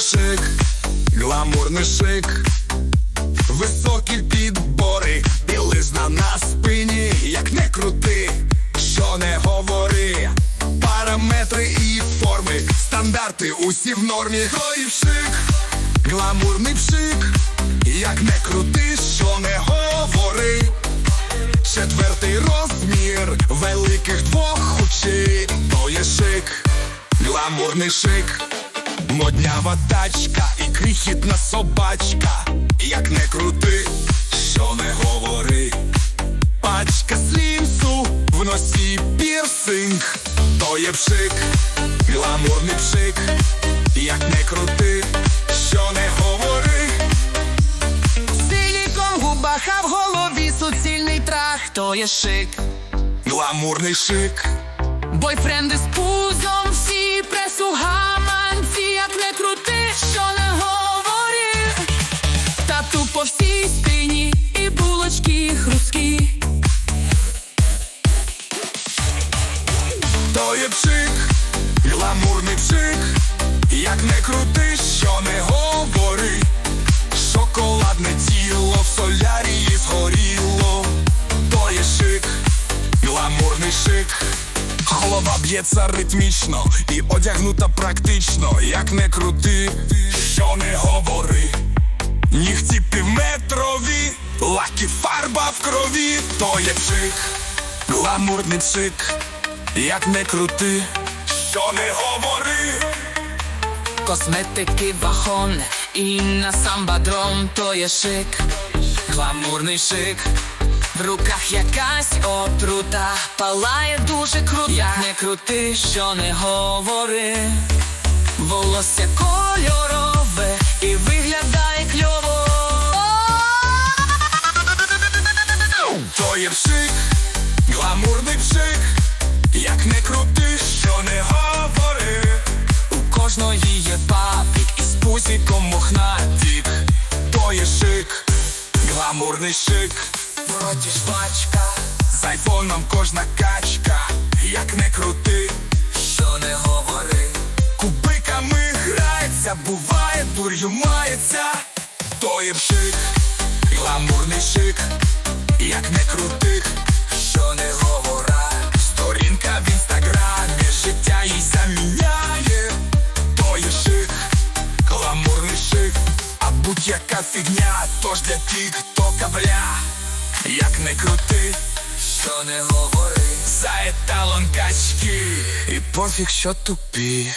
шик, гламурний шик, високі підбори, білизна на спині, як не крути, що не говори, параметри і форми, стандарти усі в нормі. Той пшик, гламурний пшик, як не крути, що не говори. Гламурний шик, моднява тачка і крихітна собачка. Як не крути, що не говори. Пачка слімсу в носі пірсинг, то є пшик, гламурний пшик, як не крути, що не говори. Силікон в губах, а в голові суцільний трах, то є шик. Гламурний шик, Бойфренди з пузом, всі пресу гаманці, як не крути, що не говори. Тату по всій спині і булочки хрусткі. то є пшик, гламурний пшик, як не крути, що не говори. Шоколадне тіло в солярії б'ється ритмічно і одягнута практично, як не крути, що не говори. Нігті півметрові, лакі фарба в крові, то є пшик, гламурний пшик, як не крути, що не говори. Косметики вахон і на самбадром, то є шик. Гламурний шик. В руках якась отрута, палає дуже круто. Як не крути, що не говори. Волосся кольорове і виглядає кльово. То є пшик, гламурний пшик, як не крути, що не говори. У кожної є папік Із пузіком мохнатік, то є шик, гламурний шик, вроді жвачка, з айфоном кожна качка, як не крути, що не говори. кубиками грається, буває, дур'ю мається, то є пшик, гламурний шик, як не крути, що не говора, сторінка в інстаграмі, життя їй заміняє, то є шик, гламурний шик, а будь-яка фігня, тож для тих, хто кабля, як не крути, Що не говори, за еталон качки, і пофіг, що тупі.